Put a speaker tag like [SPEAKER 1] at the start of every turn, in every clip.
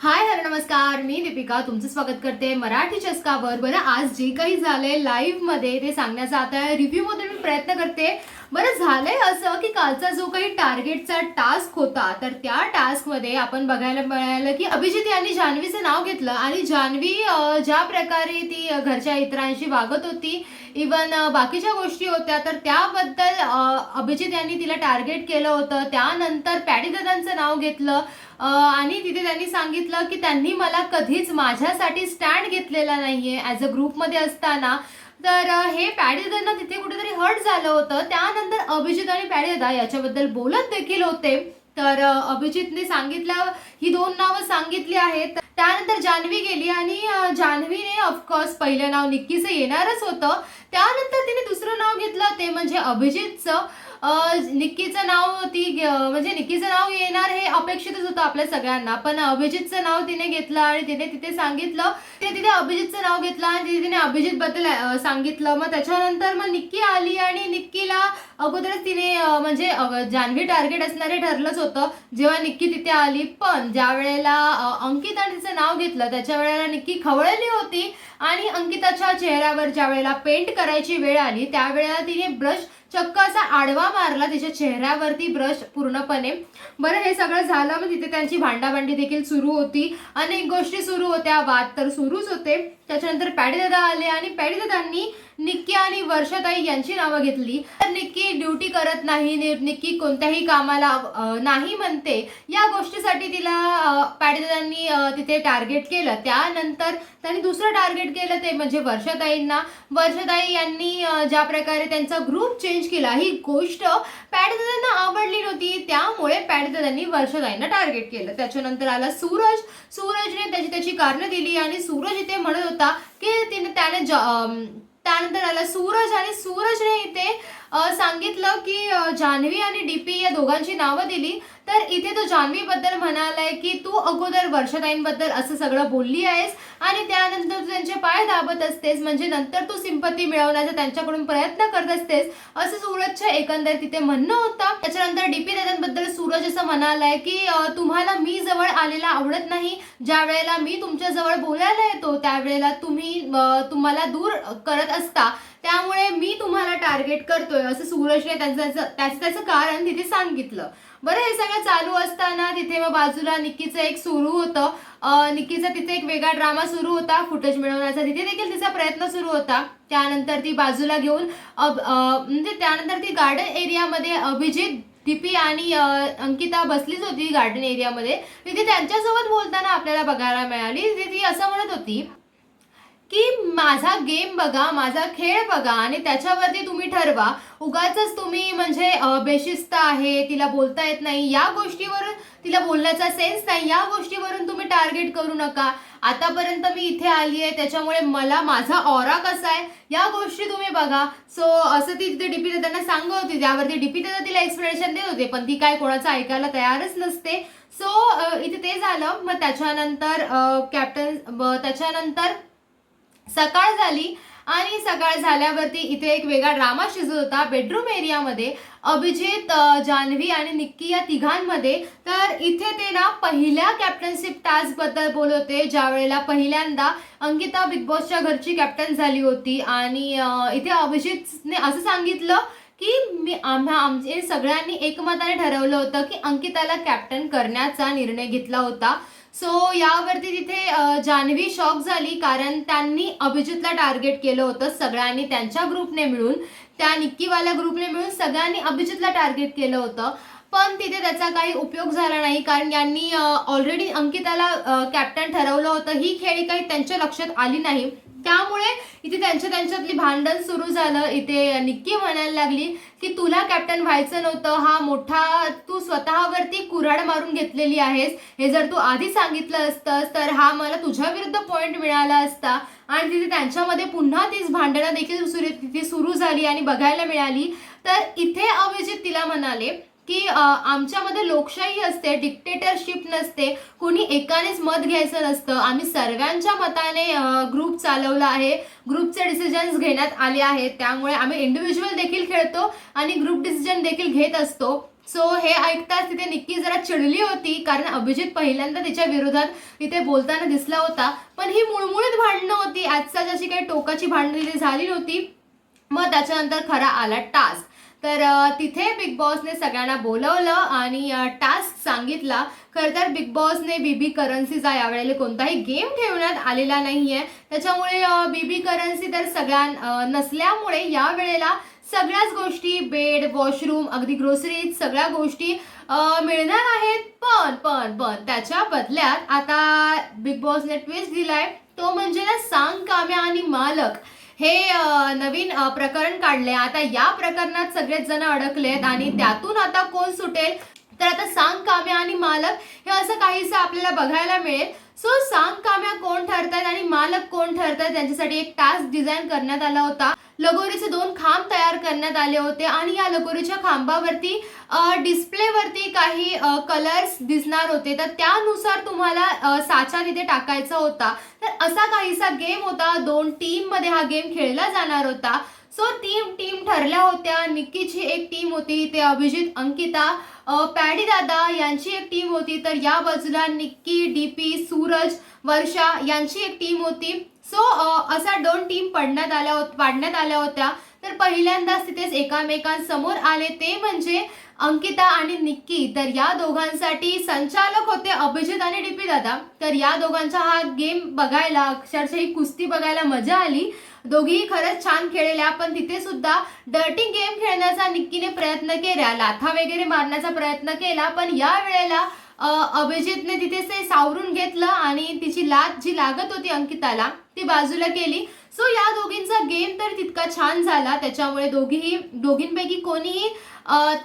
[SPEAKER 1] Hi hello नमस्कार. मी दीपिका तुमचं स्वागत करते मराठी चस्कावर. बरं आज जे काही झालंय लाईव्हमध्ये ते सांगण्याचा आता रिव्ह्यू मध्ये मी प्रयत्न करते. बरं झालंय असं की कालचा जो काही टार्गेटचा टास्क होता तर त्या टास्कमध्ये आपण बघायला मिळालं की अभिजित यांनी जान्हवीचं नाव घेतलं आणि जान्हवी ज्या प्रकारे ती घरच्या इतरांशी वागत होती इवन बाकीच्या गोष्टी होत्या तर त्याबद्दल अभिजित यांनी तिला टार्गेट केलं होतं. त्यानंतर पॅडी दादांचं नाव घेतलं. आणि तिथे त्यांनी सांगितलं की त्यांनी मला कधीच माझ्यासाठी स्टँड घेतलेला नाहीये ॲज अ ग्रुपमध्ये असताना. तर हे पॅडेदांना तिथे कुठेतरी हर्ट झालं होतं. त्यानंतर अभिजित आणि पॅडेदा याच्याबद्दल बोलत देखील होते. तर अभिजितने सांगितलं ही दोन नावं सांगितली आहेत. त्यानंतर जान्हवी गेली आणि जान्हवीने ऑफकोर्स पहिलं नाव निक्कीचं येणारच होतं. त्यानंतर तिने दुसरं नाव घेतलं ते म्हणजे अभिजितचं. निक्कीचं नाव ती ग- म्हणजे निक्कीचं नाव येणार हे अपेक्षितच होतं आपल्या सगळ्यांना. पण अभिजितचं नाव तिने घेतलं आणि तिने तिथे सांगितलं ते तिथे अभिजितचं नाव घेतलं आणि तिथे तिने अभिजित बद्दल सांगितलं. मग त्याच्यानंतर मग निक्की आली आणि निक्कीला अगोदरच तिने म्हणजे जान्हवी टार्गेट असणारे ठरलंच होतं जेव्हा निक्की तिथे आली. पण ज्या वेळेला अंकित आणि तिचं नाव घेतलं त्याच्या वेळेला निक्की खवळली होती आणि अंकिताच्या चेहऱ्यावर ज्या वेळेला पेंट करायची वेळ आली त्यावेळेला तिने ब्रश चक्क असा आडवा मारला तिच्या चेहऱ्यावरती ब्रश पूर्णपणे. बरं हे सगळं झालं मग तिथे त्यांची भांडाभांडी देखील सुरू होती. अनेक गोष्टी सुरू होत्या वाद तर सुरूच होते. त्याच्यानंतर पॅडीदादा आले आणि पॅडीदादांनी निक्की आणि वर्षाताई यांची नावं घेतली. तर निक्की ड्युटी करत नाही निक्की कोणत्याही कामाला नाही म्हणते. या गोष्टीसाठी तिला अं, तिथे टार्गेट केलं. त्यानंतर त्यांनी दुसरं टार्गेट केलं ते म्हणजे वर्षाताईंना. वर्षाताई यांनी ज्या प्रकारे त्यांचा ग्रुप चेंज केला ही गोष्ट पॅडेदादांना आवडली नव्हती. त्यामुळे पॅडेदादांनी वर्षाताईंना टार्गेट केलं. त्याच्यानंतर आला सूरज. सूरजने त्याची त्याची कारणं दिली आणि सूरज इथे म्हणत होता की तिने त्याने जॉ त्यानंतर आला सूरज आणि सूरजने इथे सांगितलं की जान्हवी आणि डीपी या दोघांची नावं दिली. तर इथे तो जान्हवीबद्दल म्हणालाय की तू अगोदर वर्षताईंबद्दल असं सगळं बोलली आहेस आणि त्यानंतर तू त्यांचे पाय दाबत असतेस. म्हणजे नंतर तू सिंपती मिळवण्याचा त्यांच्याकडून प्रयत्न करत असतेस. असं सूरजच्या एकंदर तिथे म्हणणं होतं. त्याच्यानंतर डीपी दादांबद्दल सूरज असं म्हणालाय की तुम्हाला मी जवळ आलेला आवडत नाही. ज्या वेळेला मी तुमच्या जवळ बोलायला येतो त्यावेळेला तुम्ही तुम्हाला दूर करत असता. त्यामुळे मी तुम्हाला टार्गेट करतोय असं सूरजने त्याचं त्याचं त्याचं कारण तिथे सांगितलं. बरं हे सगळं चालू असताना तिथे मग बाजूला निक्कीचं एक सुरू होतं. निक्कीचा तिथे एक वेगळा ड्रामा सुरू होता फुटेज मिळवण्याचा. तिथे देखील तिचा प्रयत्न सुरू होता. त्यानंतर ती बाजूला घेऊन म्हणजे त्यानंतर ती गार्डन एरियामध्ये अभिजित दीपी आणि अंकिता बसलीच होती गार्डन एरियामध्ये तिथे त्यांच्यासोबत बोलताना आपल्याला बघायला मिळाली. तिथे ती असं म्हणत होती की माझा गेम बघा माझा खेळ बघा आणि त्याच्यावरती तुम्ही ठरवा. उगाच तुम्ही म्हणजे बेशिस्त आहे तिला बोलता येत नाही. या गोष्टीवरून तिला बोलण्याचा सेन्स नाही. या गोष्टीवरून तुम्ही टार्गेट करू नका. आतापर्यंत मी इथे आली आहे त्याच्यामुळे मला माझा ऑरा कसा आहे या गोष्टी तुम्ही बघा. सो असं ती तिथे डीपी त्यांना सांगत होती. त्यावरती डीपी तिला एक्सप्लेनेशन देत होते पण ती काय कोणाचं ऐकायला तयारच नसते. सो इथे ते झालं. मग त्याच्यानंतर कॅप्टन त्याच्यानंतर सकाळ झाली आणि सकाळ झाल्यावरती इथे एक वेगळा ड्रामा शिजत होता. बेडरूम एरियामध्ये अभिजित जान्हवी आणि निक्की या तिघांमध्ये. तर इथे ते ना पहिल्या कॅप्टनशिप टास्कबद्दल बोलत होते ज्या वेळेला पहिल्यांदा अंकिता बिग बॉसच्या घरची कॅप्टन झाली होती. आणि इथे अभिजितने असं सांगितलं की मी आम्हा आमचे सगळ्यांनी एकमताने ठरवलं होतं की अंकिताला कॅप्टन करण्याचा निर्णय घेतला होता. सो यावरती तिथे जान्हवी शॉक झाली कारण त्यांनी अभिजितला टार्गेट केलं होतं सगळ्यांनी त्यांच्या ग्रुपने मिळून. त्या निक्कीवाल्या ग्रुपने मिळून सगळ्यांनी अभिजितला टार्गेट केलं होतं. पण तिथे त्याचा काही उपयोग झाला नाही कारण यांनी ऑलरेडी अंकिताला कॅप्टन ठरवलं होतं. ही खेळी काही त्यांच्या लक्षात आली नाही. त्यामुळे इथे त्यांच्या त्यांच्यातली भांडण सुरू झालं. इथे निक्की म्हणायला लागली की तुला कॅप्टन व्हायचं नव्हतं. हा मोठा तू स्वतःवरती कुऱ्हाड मारून घेतलेली आहेस. हे जर तू आधी सांगितलं असतंस तर हा मला तुझ्या विरुद्ध पॉईंट मिळाला असता. आणि तिथे त्यांच्यामध्ये पुन्हा तीच भांडणं देखील सुरू तिथे सुरू झाली आणि बघायला मिळाली. तर इथे अभिजित तिला म्हणाले की आमच्यामध्ये लोकशाही असते डिक्टेटरशिप नसते कुणी एकानेच मत घ्यायचं नसतं. आम्ही सर्वांच्या मताने ग्रुप चालवला आहे. ग्रुपचे डिसिजन्स घेण्यात आले आहेत. त्यामुळे आम्ही इंडिव्हिज्युअल देखील खेळतो आणि ग्रुप डिसिजन देखील घेत असतो. सो हे ऐकताच तिथे निक्की जरा चिडली होती कारण अभिजित पहिल्यांदा तिच्या विरोधात तिथे बोलताना दिसला होता. पण ही मुळमुळीत भांडणं होती. आजचा जशी काही टोकाची भांडणं तिथे झाली नव्हती मग त्याच्यानंतर खरा आला टास्क. तर तिथे बिग बॉसने सगळ्यांना बोलवलं आणि टास्क सांगितला. खरं तर बिग बॉसने बीबी करन्सीचा यावेळेला कोणताही गेम ठेवण्यात आलेला नाही आहे त्याच्यामुळे बीबी करन्सी तर सगळ्यां नसल्यामुळे या वेळेला सगळ्याच गोष्टी बेड वॉशरूम अगदी ग्रोसरीज सगळ्या गोष्टी मिळणार आहेत. पण पण पण त्याच्या बदल्यात आता बिग बॉसने ट्विस्ट दिलाय. तो म्हणजे ना सांग काम्या आणि मालक. हे नवीन प्रकरण काढले. आता या प्रकरणात सगळेच जण अडकलेत आणि त्यातून आता कोण सुटेल? तर आता सांग काम्या आणि मालक हे असं काहीसं आपल्याला बघायला मिळेल. सो सांग काम्या कोण ठरतात आणि मालक कोण ठरतात त्यांच्यासाठी एक टास्क डिझाईन करण्यात आला होता. लगोरीचे दोन खांब तयार करण्यात आले होते आणि या लगोरीच्या खांबावरती डिस्प्लेवरती काही कलर्स दिसणार होते. तर त्यानुसार तुम्हाला साचा तिथे टाकायचा होता. तर असा काहीसा गेम होता. दोन टीममध्ये हा गेम खेळला जाणार होता. सो टीम टीम ठरल्या होत्या. निक्कीची एक टीम होती ते अभिजित अंकिता पॅडी दादा यांची एक टीम होती. तर या बाजूला निक्की डी पी सूरज वर्षा यांची एक टीम होती. सो असा दोन टीम पडण्यात आल्या होत पाडण्यात आल्या होत्या. तर पहिल्यांदाच तिथेच एकामेकांसमोर आले. ते म्हणजे अंकिता आणि निक्की. तर या दोघांसाठी संचालक होते अभिजित आणि डीपी दादा. तर या दोघांचा हा गेम बघायला अक्षरशः ही कुस्ती बघायला मजा आली. दोघीही खरंच छान खेळल्या पण तिथे सुद्धा डर्टी गेम खेळण्याचा निक्कीने प्रयत्न केला लाथा वगैरे मारण्याचा प्रयत्न केला पण या वेळेला अभिजितने तिथे से सावरून घेतलं आणि तिची लात जी लागत होती अंकिताला ती बाजूला केली. सो या दोघींचा गेम तर तितका छान झाला. त्याच्यामुळे दोघीही दोघींपैकी कोणीही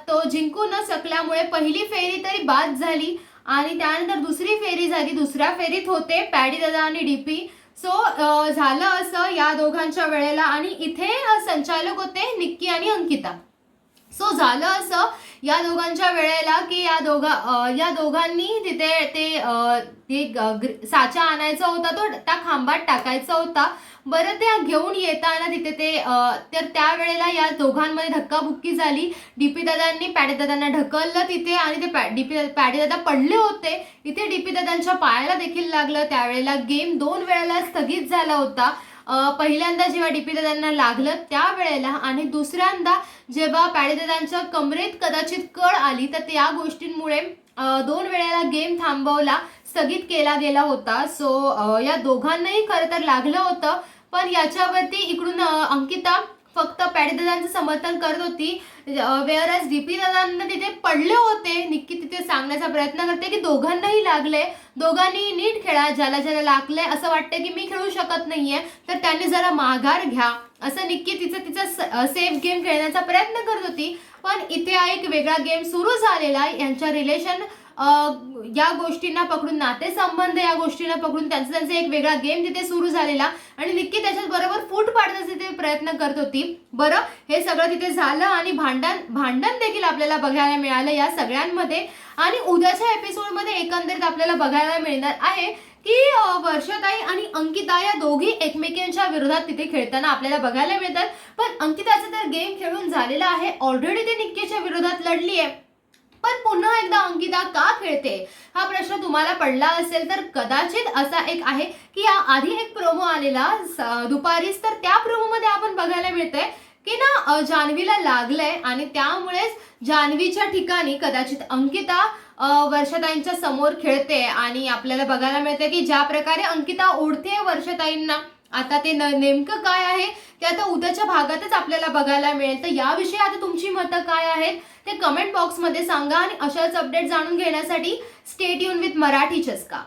[SPEAKER 1] तो जिंकू न शकल्यामुळे पहिली फेरी तरी बाद झाली आणि त्यानंतर दुसरी फेरी झाली. दुसऱ्या फेरीत होते पॅडी दादा आणि डीपी सो झालं असं या दोघांच्या वेळेला आणि इथे संचालक होते निक्की आणि अंकिता. सो झालं असं या दोघांच्या वेळेला की या दोघा या दोघांनी तिथे ते साचा आणायचा होता तो त्या खांबात टाकायचा होता. बरं त्या घेऊन येताना तिथे ते तर त्यावेळेला या दोघांमध्ये धक्काबुक्की झाली. डीपी दादांनी पॅडेदादांना ढकललं तिथे आणि ते पॅ- डीपी पॅडेदादा पडले होते. इथे डीपी दादांच्या पायाला देखील लागलं. त्यावेळेला गेम दोन वेळेला स्थगित झाला होता. पहिल्यांदा जेव्हा डीपी दादांना लागलं त्यावेळेला आणि दुसऱ्यांदा जेव्हा पॅडेदादांच्या कमरेत कदाचित कळ आली तर त्या गोष्टींमुळे दोन वेळेला गेम थांबवला स्थगित केला गेला होता. सो या दोघांनाही खरं तर लागलं होतं. पण याच्यावरती इकडून अंकिता फक्त पॅडेदादांचं समर्थन करत होती. वेअरएज डी पी दादांना तिथे पडले होते. निक्की तिथे सांगण्याचा प्रयत्न करते की दोघांनाही लागले. दोघांनी नीट खेळा. ज्याला ज्याला लागले असं वाटतं की मी खेळू शकत नाहीये तर त्यांनी जरा माघार घ्या. असं निक्की तिचं तिचा सेफ गेम खेळण्याचा प्रयत्न करत होती. पण इथे हा एक वेगळा गेम सुरू झालेला यांच्या रिलेशन या गोष्टींना पकडून नातेसंबंध या गोष्टींना पकडून त्यांचा त्यांचा एक वेगळा गेम तिथे सुरू झालेला. आणि निक्की त्याच्यात बरोबर फूट पाडण्याचा तिथे प्रयत्न करत होती. बरं हे सगळं तिथे झालं आणि भांडण भांडण देखील आपल्याला बघायला मिळालं या सगळ्यांमध्ये. आणि उद्याच्या एपिसोडमध्ये एकंदरीत आपल्याला बघायला मिळणार आहे की अ, वर्षाताई आणि अंकिता या दोघी एकमेकांच्या विरोधात तिथे खेळताना आपल्याला बघायला मिळतात. पण अंकिताचा तर गेम खेळून झालेला आहे. ऑलरेडी ते निक्कीच्या विरोधात लढली आहे पण पुन्हा एकदा अंकिता का खेळते? हा प्रश्न तुम्हाला पडला असेल तर कदाचित असा एक आहे की या आधी एक प्रोमो आलेला दुपारीच तर त्या प्रोमोमध्ये आपण बघायला मिळतंय की ना जान्हवीला लागलंय आणि त्यामुळेच जान्हवीच्या ठिकाणी कदाचित अंकिता वर्षताईंच्या समोर खेळते आणि आपल्याला बघायला मिळते की ज्या प्रकारे अंकिता ओढते वर्षताईंना. आता ते नेमकं काय आहे ते आता उद्याच्या भागातच आपल्याला बघायला मिळेल. तर याविषयी आता तुमची मतं काय आहेत ते कमेंट बॉक्समध्ये सांगा आणि अशाच अपडेट जाणून घेण्यासाठी स्टेट युन विथ मराठी चस्का.